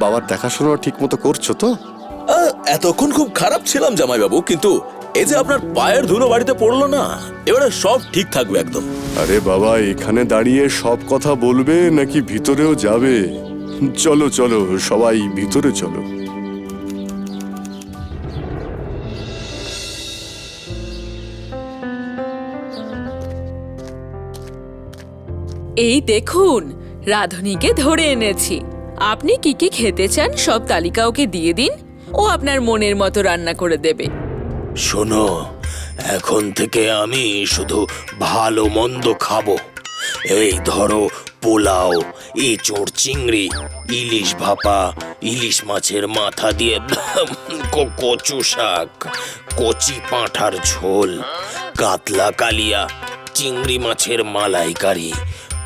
বাবার দেখাশোনা ঠিক মতো করছ তো? আহ, এতক্ষণ খুব খারাপ ছিলাম জামাইবাবু কিন্তু এই যে আপনার পায়ের ধুলো বাড়িতে পড়ল না এবারে সব ঠিক থাকবে একদম। আরে বাবা এখানে দাঁড়িয়ে সব কথা বলবে নাকি ভিতরেও যাবে? চলো চলো সবাই ভিতরে চলো। এই দেখুন রাধুনীকে ধরে এনেছি। আপনি কি কি খেতে চান, সব তালিকা ওকে দিয়ে দিন। ও আপনার মনের মতো রান্না করে দেবে। শোনো, এখন থেকে আমি শুধু ভালো মন্দ খাব। এই ধরো পোলাও, এঁচোড়, চিংড়ি, ইলিশ ভাপা, ইলিশ মাছের মাথা দিয়ে কচু শাক, কচি পাঁঠার ঝোল, কাতলা কালিয়া, চিংড়ি মাছের মালাইকারি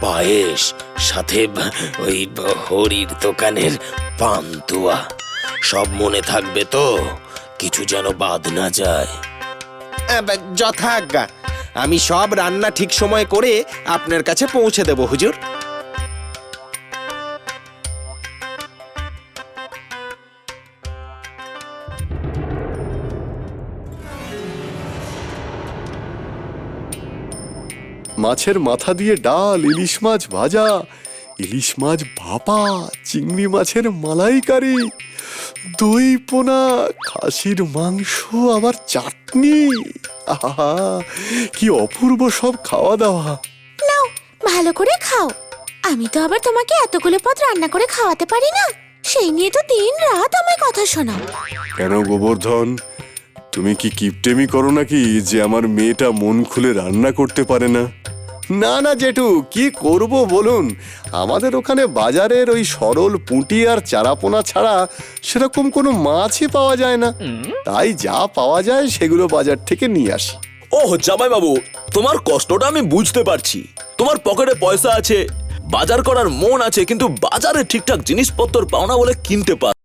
পায়েস, সাথে ওই হরির দোকানের পান্তুয়া। সব মনে থাকবে তো, কিছু যেন বাদ না যায়। যথাজ্ঞা। আমি সব রান্না ঠিক সময় করে আপনার কাছে পৌঁছে দেব, হুজুর। মাছের মাথা দিয়ে ডাল ইলিশ মাছ ভাজা ইলিশ মাছ ভাপা চিংড়ি মাছের মালাইকারি দই পোনা খাসির মাংস আবার চাটনি। আহা কি অপূর্ব সব খাওয়া দাওয়া নাও ভালো করে খাও। আমি তো আবার তোমাকে এতগুলো পদ রান্না করে খাওয়াতে পারি না। সেই নিয়ে তো দিন রাত আমায় কথা শোনাও। কেন গোবর্ধন? তুমি কি কিপটেমি করো নাকি যে আমার মেয়েটা মন খুলে রান্না করতে পারে না? না না জেঠু কি করব বলুন? আমাদের ওখানে বাজারের ওই সরল পুঁটি আর চারাপোনা ছাড়া সেরকম কোনো মাছই পাওয়া যায় না। তাই যা পাওয়া যায় সেগুলো বাজার থেকে নিয়ে আসি। ওহ জামাইবাবু তোমার কষ্টটা আমি বুঝতে পারছি। তোমার পকেটে পয়সা আছে বাজার করার মন আছে কিন্তু বাজারে ঠিকঠাক জিনিসপত্র পাও না বলে কিনতে পার